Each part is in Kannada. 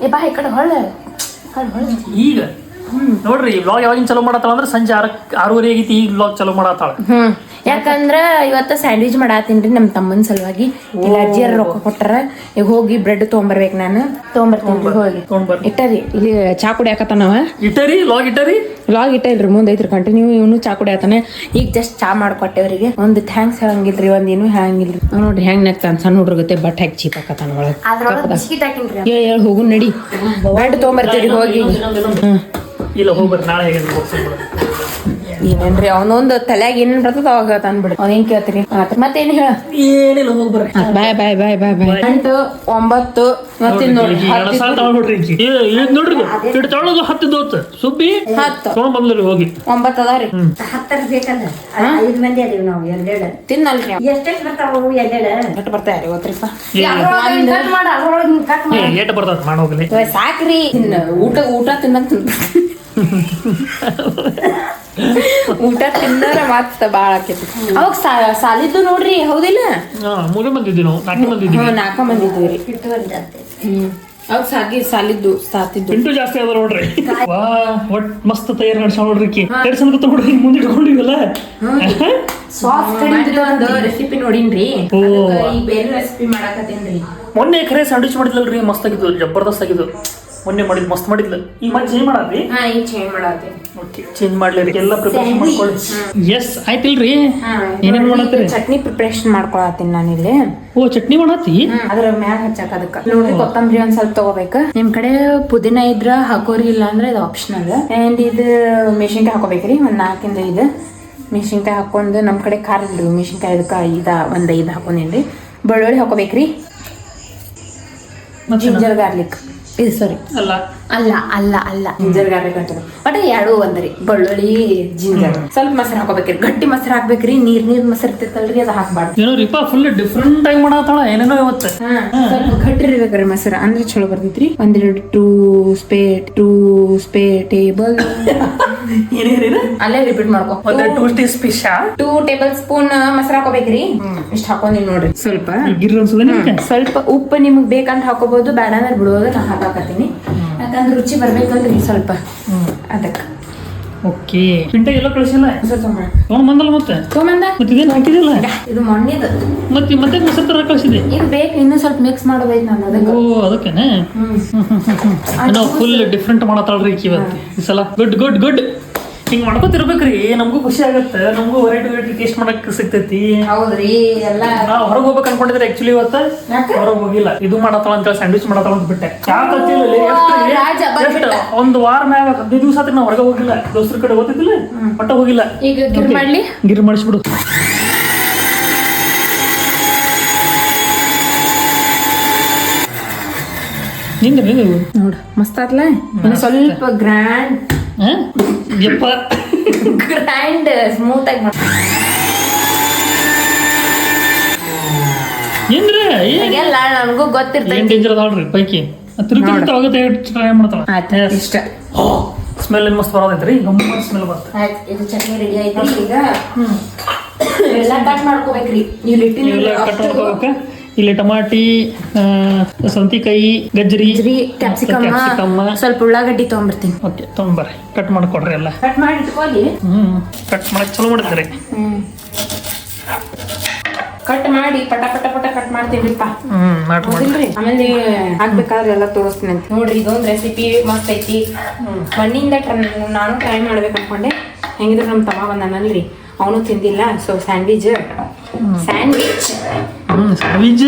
ಏ ಬಾ ಈ ಕಡೆ ಹೊಳ್ಳೆ ಈಗ? ನೋಡ್ರಿ ಬ್ಲಾಗ್ ಯಾವಾಗಿನ ಚಲೋ ಮಾಡತ್ತಾಳ ಅಂದ್ರೆ ಸಂಜೆ ಆರ ಆರೂವರೆ ಆಗೈತಿ ಈಗ ಬ್ಲಾಗ್ ಚಲೋ ಮಾಡತ್ತಾಳ. ಯಾಕಂದ್ರ ಇವತ್ತ ಸ್ಯಾಂಡ್ವಿಚ್ ಮಾಡಾತೀನ್ರಿ ನಮ್ಮ ತಮ್ಮನ ಸಲುವಾಗಿ. ಇಲ್ಲ ಅಜ್ಜಿಯರ್ ರೊಕ್ಕ ಕೊಟ್ಟಾರ? ಈಗ ಹೋಗಿ ಬ್ರೆಡ್ ತೊಗೊಂಬರ್ಬೇಕು ನಾನು. ತೊಗೊಂಬರ್ತೀನಿ ಹೋಗಿ. ಇಟ್ಟರಿ ಇಲ್ಲಿ ಚಾ ಕುಡಿಯಾಕತ್ತಾನವ ಇಟ್ಟರಿ ಲಾಗ್ ಇಟ್ಟರಿ? ಲಾಗ್ ಇಟ್ಟ ಇಲ್ರಿ ಮುಂದೆ ಐತ್ರಿ ಕಂಟಿನ್ಯೂ ಇವನು ಚಾ ಕುಡಿಯತ್ತಾನೆ ಈಗ ಜಸ್ಟ್ ಚಾ ಮಾಡ್ಕೊಟ್ಟೆವ್ರಿಗೆ ಒಂದು ಥ್ಯಾಂಕ್ಸ್ ಹೇಳಂಗಿಲ್ರಿ ಒಂದ್ ಏನು ಹೇಳಂಗಿಲ್ರಿ. ಅವ್ನ್ ನೋಡ್ರಿ ಹೆಂಗ್ ನೆಕ್ತಾನ ಸಣ್ಣ ಹುಡುಗತ್ತೆ ಬಟ್ ಹಾಕಿ ಚೀಪ್ ಹಾಕತ್ತಾನ ಒಳಗೆ. ಹೇಳಿ ಹೋಗು ನಡಿ. ಬ್ರೆಡ್ ತೊಗೊಂಬರ್ತೀರಿ ಹೋಗಿ. ಇಲ್ಲ ಹೋಗ್ಬರ್ರಿ ನಾಳೆ ಏನೇನ್ರಿ? ಅವನೊಂದು ತಲ್ಯಾಗ ಏನೇನ್ ಬರ್ತದ ಅವಾಗ ತಂದ್ಬಿಡು. ಅವ್ನೇನ್ ಕೇಳ್ತೀರಿ? ಮತ್ತೆ ಮತ್ತೇನ್ ಹೇಳ? ಏನಿಲ್ಲ ಹೋಗ್ಬರ್ರಿ ಬಾಯ್ ಬಾಯ್ ಬಾಯ್ ಬಾಯ್ ಬಾಯ್. ಎಂಟು ಒಂಬತ್ತು ಮತ್ತಿನ್ ನೋಡ್ರಿ ಏನ್ ಹೊತ್ತು ಸುಬ್ಬಿ ಹತ್ತು. ತಗೊಂಡ್ ಬಂದ್ರಿ ಹೋಗಿ. ಒಂಬತ್ತು ಅದಾವ್ರಿ ಹತ್ತರ ಬೇಕಲ್ಲ? ಐದು ಮಂದಿ ಅದೀವಿ ನಾವು ಎರಡೆರಡು. ತಿನ್ನಲ್ರಿ ಎಷ್ಟೆಷ್ಟು ಬರ್ತಾವ ಎರಡೆರಡು? ಎಷ್ಟು ಬರ್ತಾರ ಇವತ್ರಿಪ್ಪ ಕಟ್ ಮಾಡ ಅದ್ರೊಳಗೆ ಕಟ್ ಏ ಏಟ ಬರ್ತದ ಮಾಡ ಹೋಗ್ಲಿ. ಸಾಕ್ರಿ. ಊಟ ಊಟ ತಿನ್ನಕ್ ಊಟ ತಿನ್ನರ ಮತ್ತ ಬಾಳ ಆಕೇತಿ. ಅವಾಗ ಸಾಲಿದ್ದು ನೋಡ್ರಿ ಹೌದಿಲ್ಲ? ಮೂರು ಮಂದಿದ್ವಿ ನಾವು ನಾಲ್ಕು ಮಂದಿದ್ವಿ. ನಾಲ್ಕು ಮಂದಿದ್ವಿ ರೀ. ಹ್ಮ್ ಅವಾಗ ಸಾಗಿ ಸಾಲಿದ್ದು ಸಾತಿದ್ದು. ಇಂಟು ಜಾಸ್ತಿ ಅದ ನೋಡ್ರಿ. ವಾ ಒಟ್ ಮಸ್ತ್ ತಯಾರು ನಡ್ಸ ನೋಡ್ರಿ ಕಿ ಕೆಡ್ಸನ್ ಗೊತ್ತ ನೋಡ್ರಿ ಮುಂದೆ ಇಟ್ಕೊಂಡಿವಲ್ಲ. ಸಾಫ್ಟ್ ಒಂದು ರೆಸಿಪಿ ನೋಡಿನ್ರಿ. ಈಗ ಬೇರೆ ರೆಸಿಪಿ ಮಾಡಾಕತ್ತೇನ್ರಿ. ಮೊನ್ನೆ ಖರೆ ಸ್ಯಾಂಡ್ವಿಚ್ ಮಾಡಿದ್ಲಲ್ರಿ ಮಸ್ತ್ ಆಗಿದ್ದು ಜಬರ್ದಸ್ತ್ ಆಗಿದ್ದು ಮೊನ್ನೆ ಮಾಡಿದ್ ಮಸ್ತ್ ಮಾಡಿದ್ಲ. ಈಗ ಮತ್ತೆ ಚೇಂಜ್ ಮಾಡಾದ್ರಿ? ಹಾ ಈಗ ಚೇಂಜ್ ಮಾಡಾತಿ ಓಕೆ ಚೇಂಜ್ ಮಾಡ್ಲಿ ಎಲ್ಲ ಪ್ರಿಪರೇಷನ್ ಮಾಡ್ಕೊಳ್ಳಿ. ಎಸ್ ಆಯ್ತಿಲ್ರಿ. ಏನೇನ್ ಮಾಡತ್ತೀರಿ? ಚಟ್ನಿ ಪ್ರಿಪರೇಷನ್ ಮಾಡ್ಕೊಳತ್ತೀನಿ ಇಲ್ಲಿ. ಓ ಚಟ್ನಿ ಮಾಡತ್ತಿ? ಅದ್ರ ಮ್ಯಾಗ ಹಚ್ಚಾಕ ಅದಕ್ಕ. ನೋಡ್ರಿ ಕೊತ್ತಂಬರಿ ಒಂದ್ ಸ್ವಲ್ಪ ತಗೋಬೇಕ. ನಿಮ್ ಕಡೆ ಪುದೀನ ಇದ್ರ ಹಾಕೋರಿ ಇಲ್ಲ ಅಂದ್ರೆ ಇದು ಆಪ್ಷನಲ್ ಅಂಡ್ ಇದು ಮೆಣಸಿನ್ಕಾಯಿ ಹಾಕೋಬೇಕ್ರಿ ಒಂದ್ ನಾಲ್ಕಿಂದ ಇದು ಮೆಣಸಿನ್ಕಾಯಿ ಹಾಕೊಂಡು ನಮ್ ಕಡೆ ಖಾರ ಇಲ್ರಿ ಮೆಣಸಿನ್ಕಾಯಿ ಇದಕ್ಕ ಐದ ಒಂದ್ ಐದು ಹಾಕೊಂಡೇನ್ರಿ. ಬೆಳ್ಳುಳ್ಳಿ ಹಾಕೋಬೇಕ್ರಿ. ಜಿಂಜರ್ ಗಾರ್ಲಿಕ್ ಇದು ಸಾರಿ. ಅಲ್ಲ. ಅಲ್ಲ ಅಲ್ಲ ಅಲ್ಲ. ಜಿಂಜರ್ ಗಾರ್ಲಿಕ್ ಅಂತದ ಬಟ್ ಎರಡು ಒಂದ್ರಿ. ಬೆಳ್ಳುಳ್ಳಿ ಜಿಂಜರ್. ಸ್ವಲ್ಪ ಮೊಸರು ಹಾಕೋಬೇಕ್ರಿ ಗಟ್ಟಿ ಮೊಸರು ಹಾಕ್ಬೇಕ್ರಿ. ನೀರ್ ನೀರ್ ಮೊಸರು ಇರ್ತೈತಲ್ರಿ ಅದು ಹಾಕ್ಬಾರ್ದು. ಏನೋ ರೀಪಾ ಫುಲ್ ಡಿಫ್ರೆಂಟ್ ಆಗಿ ಮಾಡತ್ತಾಳ ಏನೇನೋ ಇವತ್ತು. ಸ್ವಲ್ಪ ಗಟ್ಟಿ ಇರ್ಬೇಕ್ರಿ ಮೊಸರು. ಅಂದ್ರೆ ಚಲೋ ಬರ್ತೈತ್ರಿ. ಒಂದೆರಡು ಟೂ ಸ್ಪೇ ಟೂ ಸ್ಪೇ ಟೇಬಲ್ ಅಲ್ಲೇ ರಿಪೀಟ್ ಮಾಡ್ಕೊ. Two teaspoon two tablespoon ಮೊಸರು ಹಾಕೋಬೇಕ್ರಿ ಇಷ್ಟ ಹಾಕೊಂಡಿ ನೋಡ್ರಿ. ಸ್ವಲ್ಪ. ಸ್ವಲ್ಪ ಉಪ್ಪು ನಿಮ್ಗೆ ಬೇಕಂತ ಹಾಕೋಬಹುದು ಬೇಡ ಅಂದ್ರೆ ಬಿಡುವಾಗ ನಾ ಹಾಕಾಕತ್ತೀನಿ. ಯಾಕಂದ್ರೆ ರುಚಿ ಬರ್ಬೇಕಂದ್ರೆ ಸ್ವಲ್ಪ ಅದಕ್ಕೆ. ಓಕೆ. ಪಿಂಟ ಎಲ್ಲ ಕಳಿಸಿಲ್ಲ? ತೊಗೊಂಡ್ ಬಂದಲ್ಲ ಮತ್ತೆ? ತೊಗೊಂಬಂದ ಮತ್ತೆ ಇದೇನು ಹಾಕಿದಿಲ್ಲ ಇದು ಮಣ್ಣಿದು ಮತ್ತೆ ಮತ್ತೆ ಮೊಸರು ತರ ಕಳಿಸಿದೆ ಬೇಕು ಇನ್ನೂ ಸ್ವಲ್ಪ ಮಿಕ್ಸ್ ಮಾಡಬೇಕು ನಾನು ಅದಕ್ಕೆ. ಓ ಅದಕ್ಕೇನೆ? ನಾವು ಫುಲ್ ಡಿಫ್ರೆಂಟ್ ಮಾಡತ್ತಾಳ್ರಿ ಇವತ್ತು. ಈ ಸಲ. ಗುಡ್ ಗುಡ್ ಗುಡ್ ಹಿಂಗ್ ಮಾಡ್ಕೊತಿರ್ಬೇಕ್ರಿ. ನಮಗೂ ಖುಷಿ ಆಗತ್ತೆ. ನಮಗೂ ವೆರೈಟಿ ವೆರೈಟಿ ಟೇಸ್ಟ್ ಮಾಡಕ್ ಸಿಗ್ತೈತಿ. ಹೌದ್ರಿ ಎಲ್ಲ ನಾವು ಹೊರಗೆ ಹೋಗ್ಬೇಕು ಅನ್ಕೊಂಡಿದ್ರೆ ಆಕ್ಚುಲಿ ಇವತ್ತು? ಹೊರಗೆ ಹೋಗಿಲ್ಲ. ಇದು ಮಾಡತ್ತಲ್ಲ ಅಂತ ಸ್ಯಾಂಡ್ವಿಚ್ ಮಾಡತ್ತಲ್ಲ ಅಂತ ಬಿಟ್ಟೆ. ಯಾಕೆ ಒಂದು ವಾರ ಮ್ಯಾಗ ಹದಿನೈದು ದಿವಸ ಆದ್ರೆ ನಾವು ಹೊರಗೆ ಹೋಗಿಲ್ಲ. ದೋಸ್ತರ ಕಡೆ ಓದಿದ್ದಿಲ್ಲ ಒಟ್ಟ ಹೋಗಿಲ್ಲ. ಈಗ ಗಿರ್ ಮಾಡ್ಲಿ? ಗಿರ್ ಮಾಡಿಸ್ಬಿಡು. ನಿಂದ ನಿಂದ ನೋಡು ಮಸ್ತ್ ಆತ್ಲ? ಸ್ವಲ್ಪ ಗ್ರ್ಯಾಂಡ್? ಯಪ್ಪ. ಗ್ರ್ಯಾಂಡ್ ಸ್ಮೂತ್ ಆಗಿ ಏನ್ರಿ ಏನ್ ಎಲ್ಲ ನನಗೂ ಗೊತ್ತಿರ್ತೈತಿ. ಏನ್ ಡೇಂಜರ್ ಅದಾಳ್ರಿ ಪೈಕಿ. ತಿರುಗಿ ಹೋಗುತ್ತೆ ಟ್ರೈ ಮಾಡ್ತಾಳ. ಇಷ್ಟ. ಸ್ಮೆಲ್ ಏನ್ ಮಸ್ತ್ ಬರೋದೈತ್ರಿ ಗಮ್ಮತ್ ಸ್ಮೆಲ್ ಬರುತ್ತೆ. ಇದು ಚಟ್ನಿ ರೆಡಿ ಈಗ ಎಲ್ಲ ಕಟ್ ಮಾಡ್ಕೋಬೇಕ್ರಿ. ನೀವು ಇವೆಲ್ಲ ಕಟ್ ಮಾಡ್ಕೋಬೇಕ? ಇಲ್ಲಿ ಟಮಾಟಿ ಸಂತಿಕಾಯಿ ಗಜ್ಜರಿ ಗಜ್ರಿ ಲಿಟ್ಟಿನ ಕ್ಯಾಪ್ಸಿಕಮ್ ಕ್ಯಾಪ್ಸಿಕಮ್ ಸ್ವಲ್ಪ ಉಳ್ಳಾಗಡ್ಡಿ ತಗೊಂಡ್ಬರ್ತೀನಿ. ಓಕೆ ತೊಗೊಂಬರ್ರಿ ಕಟ್ ಮಾಡ್ಕೊಡ್ರಿ ಎಲ್ಲ. ಕಟ್ ಮಾಡಿ ಇಟ್ಕೊಳ್ಳಿ ಹ್ಮ್ ಕಟ್ ಮಾಡಕ್ ಚಲೋ ಮಾಡ್ತೀರಿ ಕಟ್ ಮಾಡಿ ಪಟ ಪಟ ಪಟ ಕಟ್ ಮಾಡ್ತೀನಿಪ್ಪ ಹ್ಮ್ ಮಾಡಿ. ಮಾಡಿ ಆಮೇಲೆ ಹಾಕ್ಬೇಕಾದ್ರೆ ಎಲ್ಲ ತೋರಿಸ್ತೀನಿ ಅಂತ. ನೋಡ್ರಿ ಇದೊಂದು ರೆಸಿಪಿ ಮಸ್ತ್ ಐತಿ. ಮಣ್ಣಿಂದ ನಾನು ಟ್ರೈ ಮಾಡ್ಬೇಕು ಅನ್ಕೊಂಡೆ. ಹೆಂಗಿದ್ರು ನಮ್ಮ ತಮ್ಮ ಬಂದಾನಲ್ರಿ. ಅವನು ತಿಂದಿಲ್ಲ so sandwich sandwich hmm sandwich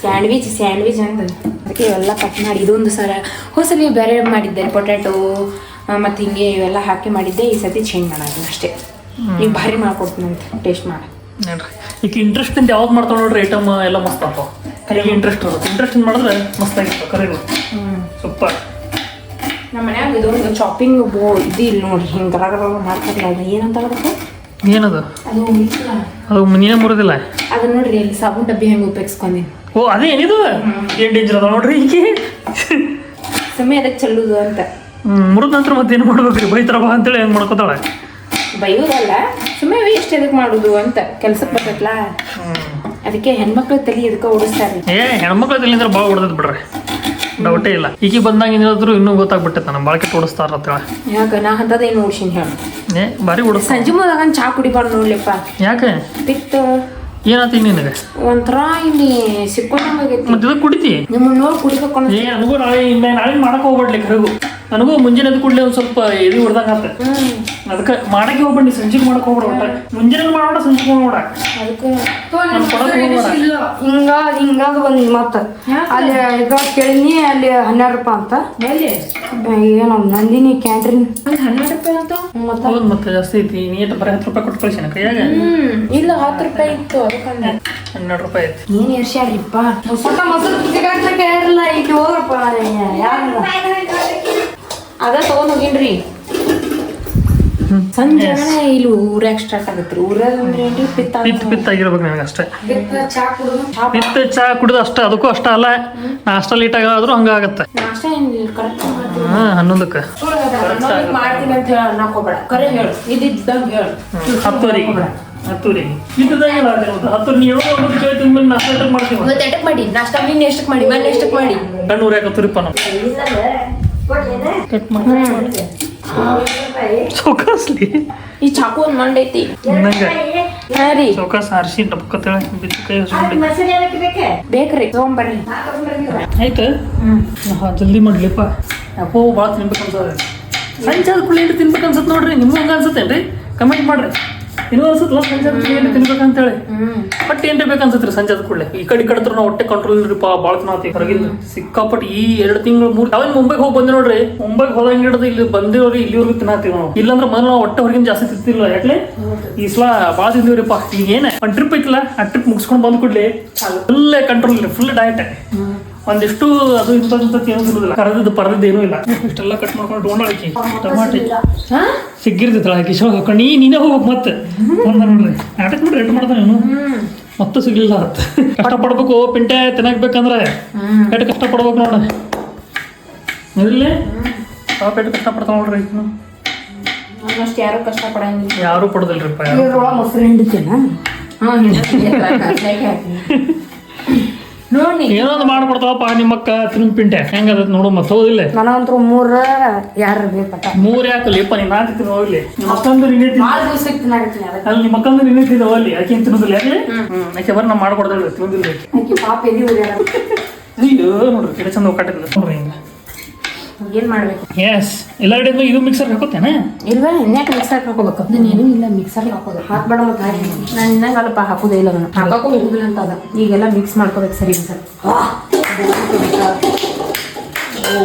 sandwich sandwich ಅಂತ ಅದಕ್ಕೆ ಇವೆಲ್ಲ ಕಟ್ ಮಾಡಿ ಇದೊಂದು ಸಲ. ಹೊಸಲಿ ಬೇರೆ ಮಾಡಿದ್ದೆ ಪೊಟ್ಯಾಟೊ ಮತ್ತು ಹಿಂಗೆ ಇವೆಲ್ಲ ಹಾಕಿ ಮಾಡಿದ್ದೆ ಈ ಸತಿ ಚೇಂಜ್ ಮಾಡೋದು ಅಷ್ಟೇ. ಈಗ ಭಾರಿ ಮಾಡ್ಕೊಡ್ತೀನಿ ಅಂತ ಟೇಸ್ಟ್ ಮಾಡಿ. ನೋಡ್ರಿ ಈಗ ಇಂಟ್ರೆಸ್ಟ್ ಅಂತ ಯಾವಾಗ ಮಾಡ್ತಾವ ನೋಡ್ರಿ ಐಟಮ್ ಎಲ್ಲ ಮಸ್ತ್ ಆಗ್ತಾವ. ಕರೆಗೆ ಇಂಟ್ರೆಸ್ಟ್ ಇರುತ್ತೆ. ಇಂಟ್ರೆಸ್ಟ್ ಮಾಡಿದ್ರೆ ಮಸ್ತ್ ಆಗಿತ್ತು ಹ್ಞೂ ಸೂಪರ್ ನಮ್ಮ ಮನ್ಯಾಗ ಇದೊಂದು ಚಾಪಿಂಗ್ ಬೋ ಇದು ಇಲ್ಲಿ ನೋಡ್ರಿ ಹಿಂಗೆ ಗರ ಗರ ಮಾಡ್ತಾರಲ್ಲ ಏನಂತ ಅದಕ್ಕೆ ಏನದು? ಅದು ಮನೆಯ ನೀನೇ ಮುರಿದಿಲ್ಲ? ಅದು ನೋಡ್ರಿ ಇಲ್ಲಿ ಸಾಬೂನ್ ಡಬ್ಬಿ ಹೆಂಗೆ ಉಪಯೋಗಿಸ್ಕೊಂಡಿ ಓ ಅದೇ ಏನಿದು? ಏನ್ ಡೇಂಜರ್ ಅದ ನೋಡ್ರಿ ಈಗ ಸುಮ್ಮನೆ ಅದಕ್ಕೆ ಚೆಲ್ಲುದು ಅಂತ. ಮುರಿದ ನಂತರ ಮತ್ತೆ ಏನು ಮಾಡ್ಬೇಕ್ರಿ? ಬೈತಾರ ಬಾ ಅಂತೇಳಿ ಹೆಂಗ್ ಮಾಡ್ಕೋತಾಳೆ? ಬೈಯೋದಲ್ಲ ಸುಮ್ಮನೆ ವೇಸ್ಟ್ ಎದಕ್ಕೆ ಮಾಡುದು ಅಂತ. ಕೆಲ್ಸಕ್ಕೆ ಬರ್ತೈತ್ಲಾ? ಅದಕ್ಕೆ ಹೆಣ್ಮಕ್ಳ ತಲೆ ಎದಕ್ಕೆ ಓಡಿಸ್ತಾರೆ? ಏ ಹೆಣ್ಮಕ್ಳ ತಲೆಯಿಂದ ಭಾಳ ಹೊಡೆದ್ ಬಿಡ್ರಿ. ಡೌಟೇ ಇಲ್ಲ. ಈಗ ಬಂದಾಗ ಏನಾದ್ರು ಇನ್ನೂ ಗೊತ್ತಾಗ್ಬಿಟ್ಟೆ ನಮ್ಮ ಬಾಳಕೆ ಓಡಿಸ್ತಾರ ಅಂತ ಯಾಕ? ನಾ ಅಂತದೇನು ನೋಡ್ಸಿನ್ ಹೇಳ. ಏ ಬಾರಿ ಹುಡುಗ ಸಂಜೆ ಮುದಾಗ ಚಾ ಕುಡಿಬಾರ್ದು ನೋಡ್ಲಿಪ್ಪ. ಯಾಕೆ? ಪಿತ್ತ ಏನಾತಿ ನಿನಗೆ? ಒಂಥರ ಇಲ್ಲಿ ಸಿಕ್ಕೊಂಡಂಗಾಗೈತಿ. ಮತ್ತೆ ಕುಡಿತಿ? ನಿಮ್ಮ ನೋಡಿ ಕುಡಿಬೇಕು ಏ ನನಗೂ ನಾಳೆ ನಾಳೆ ಮಾಡಕ್ ಹೋಗ್ಬಿಡ್ಲಿ ಕರೆಗು. ನನಗೂ ಮುಂಜಾನೆ ಕೂಡಲೇ ಒಂದು ಸ್ವಲ್ಪ ಎದು ಹೊಡ್ದಂಗ ಆತ. ಅದಕ್ಕೆ ಮಾಡಕ್ಕೆ ಹೋಗ್ಬೇಡಿ ಸಂಜೆಗೆ ಮಾಡಕ್ ಹೋಗ್ಬೇಡ ಒಟ್ಟ. ಮುಂಜಾನೆ ಮಾಡೋಣ ಸಂಜೆಗೆ ಮಾಡೋಣ ಹಿಂಗ ಹಿಂಗಾಗ ಬಂದ್ ಮತ್ತ. ಅಲ್ಲಿ ಇದು ಕೇಳಿನಿ ಅಲ್ಲಿ ಹನ್ನೆರಡು ರೂಪಾಯಿ ಅಂತ. ಏನು ನಂದಿನಿ ಕ್ಯಾಂಟ್ರಿನ್ ಹನ್ನೆರಡು ರೂಪಾಯಿ ಅಂತ ಮತ್ತೆ. ಮತ್ತೆ ಜಾಸ್ತಿ ಐತಿ. ನೀ ಬರೀ ಹತ್ತು ರೂಪಾಯಿ ಕೊಟ್ಟು ಕಳಿಸಿನ ಕೈಯಾಗ? ಇಲ್ಲ ಹತ್ತು ರೂಪಾಯಿ ಇತ್ತು ಹನ್ನೆರಡು ರೂಪಾಯಿ ಐತಿ ನೀನ್ ಎರ್ಸ್ಯಾರಿಪ್ಪ ಮೊಸರು ಸಿಗಾಕ ಕೇಳಿರಲ್ಲ ಈಗ ಹೋಗ್ರಪ್ಪ. ಯಾರು ಅದ ತಗೊಂಡ್ ಹೋಗಿನ್ರಿ. ಸಂಜೆ ಇಲ್ಲಿ ಊರಾಗ ಸ್ಟಾರ್ಟ್ ಆಗತ್ರಿ? ಊರಾಗ ಪಿತ್ ಪಿತ್ ಆಗಿರ್ಬೇಕು ನನಗೆ ಅಷ್ಟೇ. ಚಾ ಕುಡಿದು ಪಿತ್ ಚಾ ಕುಡಿದು ಅಷ್ಟೇ ಅದಕ್ಕೂ ಅಷ್ಟ ಅಲ್ಲ. ನಾಷ್ಟ ಲೇಟ್ ಆಗಾದ್ರೂ ಹಂಗಾಗತ್ತೆ ನಾಷ್ಟ ಏನ್ ಕರೆಕ್ಟ್ ಹಾ ಹನ್ನೊಂದಕ್ಕೆ. ಮಾಡ್ತೀನಿ ಅಂತ ಹೇಳ ಕರೆ ಹೇಳು ಹೇಳು. ಹತ್ತು ನೀವು ಕೇಳ್ತೀನಿ ಮೇಲೆ ನಾಷ್ಟ ಲೇಟ್ ಮಾಡ್ತೀವಿ? ಇವತ್ತು ಎಷ್ಟಕ್ಕೆ ಮಾಡಿ? ನಾಷ್ಟ ಎಷ್ಟಕ್ಕೆ ಮಾಡಿ? ಮೊನ್ನೆ ಎಷ್ಟಕ್ಕೆ ಮಾಡಿ? ನಾವು? ಕಟ್ ಮಾಡಿ ಚೌಕಾಸ್ಲಿ ಈ ಚಾಕು ಒಂದು ಮಂಡ್ ಐತಿ. ಸೌಕಾಸ್ ಹಾರಿಸಿ ಡಬ್ಬಕ್ಕತ್ತೇಳೆ ಬಿದ್ದು ಕೈ ಬೇಕ್ರಿ ತಗೊಂಬರ್ರಿ ಆಯ್ತು? ಹಾಂ ಜಲ್ದಿ ಮಾಡ್ಲಿಪ್ಪ. ಯಾಕೋ ಭಾಳ ತಿನ್ಬೇಕು ಅನ್ಸೋದು ಸಂಜೆ ಕುಳ್ಳಿ ತಿನ್ಬೇಕು ಅನ್ಸತ್ ನೋಡ್ರಿ ನಿಮ್ಗೆ ಹಂಗ ಅನ್ಸತ್ತೇನ್ರಿ? ಕಮೆಂಟ್ ಮಾಡ್ರಿ. ಇನ್ನೂ ಅನ್ಸುತ್ತಲ್ಲ ಸಂಜೆ ಏನು ಹ್ಮ್. ಬಟ್ ಏನ್ರಿ ಬೇಕನ್ಸತ್ರಿ ಸಂಜೆ ಕೂಡಲೇ? ಈ ಕಡೆ ಈ ಕಡೆ ನಾವು ಹೊಟ್ಟೆ ಕಂಟ್ರೋಲ್ ಇಲ್ರಿಪ್ಪ ಭಾಳ ತಿನ್ನಾತಿ ಹೊರಗಿಂದ. ಸಿಕ್ಕಾಪಟ್ಟು ಈ ಎರಡು ತಿಂಗಳು ಮೂರು ಅವನ್ ಮುಂಬೈಗೆ ಹೋಗಿ ಬಂದೆ ನೋಡ್ರಿ ಮುಂಬೈಗೆ ಹೋದಂಗೆ ಹಿಡಿದು ಇಲ್ಲಿ ಬಂದಿರೋರಿ ಇಲ್ಲಿವರೆಗೂ ತಿನ್ನಾತೀವಿ ನಾವು. ಇಲ್ಲಾಂದ್ರೆ ಮೊದಲು ನಾವು ಹೊಟ್ಟೆ ಹೊರಗಿಂದ ಜಾಸ್ತಿ ತಿಂತಿಲ್ಲ ಯಾಕೆ ಈ ಸಲ ಭಾಳ ತಿಂದಿವ್ರಿಪ್ಪ ಈಗ ಏನೇ? ಒಂದು ಟ್ರಿಪ್ ಐತಿಲ್ಲ ಆ ಟ್ರಿಪ್ ಮುಗಿಸ್ಕೊಂಡು ಬಂದ್ ಕೂಡಲೇ. ಫುಲ್ ಕಂಟ್ರೋಲ್ ಇಲ್ಲ ಫುಲ್ ಡಯಟ್ ಒಂದಿಷ್ಟು ಅದು ಇಂಥದ್ದು ಏನೂ ತಿನ್ನೋದಿಲ್ಲ ಕರೆದಿದ್ದು ಪರದಿದ್ದು ಏನೂ ಇಲ್ಲ. ಇಷ್ಟೆಲ್ಲ ಕಟ್ ಮಾಡ್ಕೊಂಡು ತೊಗೊಂಡಾಕಿ ಟಮಾಟಿ. ಹಾ? ಸಿಗ್ಗಿರ್ತೈತಲ್ಲ ಆಕಿ ಶೋ ಹಾಕೊಂಡು. ನೀ ನೀನೇ ಹೋಗ್ಬೇಕು ಮತ್ತೆ. ಒಂದ ನೋಡ್ರಿ. ನಾಟಕ ನೋಡ್ರಿ ರೇಟ್ ಮಾಡ್ತಾನೆ ಇವನು ಮತ್ತೆ ಸಿಗ್ಲಿಲ್ಲ ಅಂತ ಕಷ್ಟಪಡ್ಬೇಕು ಪಿಂಟೆ ತಿನ್ನಕ್ಬೇಕಂದ್ರೆ. ಎಷ್ಟು ಕಷ್ಟಪಡ್ಬೇಕು ನೋಡ. ನೋಡಿ ಪಾಪ ಎಷ್ಟು ಕಷ್ಟಪಡ್ತಾವ ನೋಡ್ರಿ ಯಾರು ಕಷ್ಟ ಪಡಂಗಿಲ್ಲ. ಯಾರೂ ಪಡೋದಿಲ್ರಿಪ್ಪ ಮೊಸರು ಹಿಂಡಿತೇನ? ಹಾ ನೋಡಿ. ಏನೋ ಒಂದು ಮಾಡ್ಕೊಡ್ತಾವಪ್ಪ ನಿಮ್ಮಕ್ಕ ತಿರುಗಿ ಪಿಂಟೆ? ಹೆಂಗದ ನೋಡು ಮತ್ತೆ ಹೌದಿಲ್ಲ ನನಗಂತೂ ಮೂರ ಯಾರು ಮೂರ ಮೂರ್ ಯಾಕಲ್ಲಿಪ್ಪ ನೀನ್ ನಾಲ್ಕು ತಿನ್ನು ಹೋಗ್ಲಿ. ನಿಮ್ಮ ಅಕ್ಕಂದು ನಿನ್ನೆ ತಿನ್ನು ಭಾಳ ದಿವ್ಸಕ್ಕೆ ತಿನ್ನಾಗತ್ತೀನಿ ಅದಕ್ಕೆ. ಅಲ್ಲಿ ನಿಮ್ಮ ಅಕ್ಕಂದು ನಿನ್ನೆ ತಿನ್ನು ಹೋಗ್ಲಿ. ಆಕೆ ತಿನ್ನೋದಿಲ್ಲ ಯಾಕೆ? ಹ್ಮ್. ಆಕೆ ಬರ್ ನಾ ಮಾಡ್ಕೊಡ್ದಿಲ್ಲ ತಿನ್ನೋದಿಲ್ಲ ಆಕೆ. ಪಾಪ ಎದಿ ಅಯ್ಯೋ ನೋಡ್ರಿ ಕೆಡೆ ಚಂದ ಒಕ್ಕಾಟಿಲ್ಲ ನೋಡ್ರಿ ಹಿಂಗ. ಏನ್ ಮಾಡ್ಬೇಕು? ಎಸ್ ಎಲ್ಲ ಕಡೆ ಇದು ಮಿಕ್ಸರ್ ಹಾಕೋತೇನೆ? ಇಲ್ವಾ? ಇನ್ಯಾಕ ಮಿಕ್ಸರ್ ಹಾಕೋಬೇಕು? ನೀನು ಇಲ್ಲ ಮಿಕ್ಸರ್ ಹಾಕೋದು ಹಾಕ್ಬೇಡ ಮತ್ತೆ ಹಾಕಿ ನಾನು ಇನ್ನಂಗ ಹಾಕೋದೇ ಇಲ್ಲ ಅದನ್ನ. ಹಾಕಕ್ಕೂ ಹೋಗುದಿಲ್ಲ ಅಂತ ಅದ. ಈಗೆಲ್ಲ ಮಿಕ್ಸ್ ಮಾಡ್ಕೋಬೇಕು ಸರಿ ಸರ್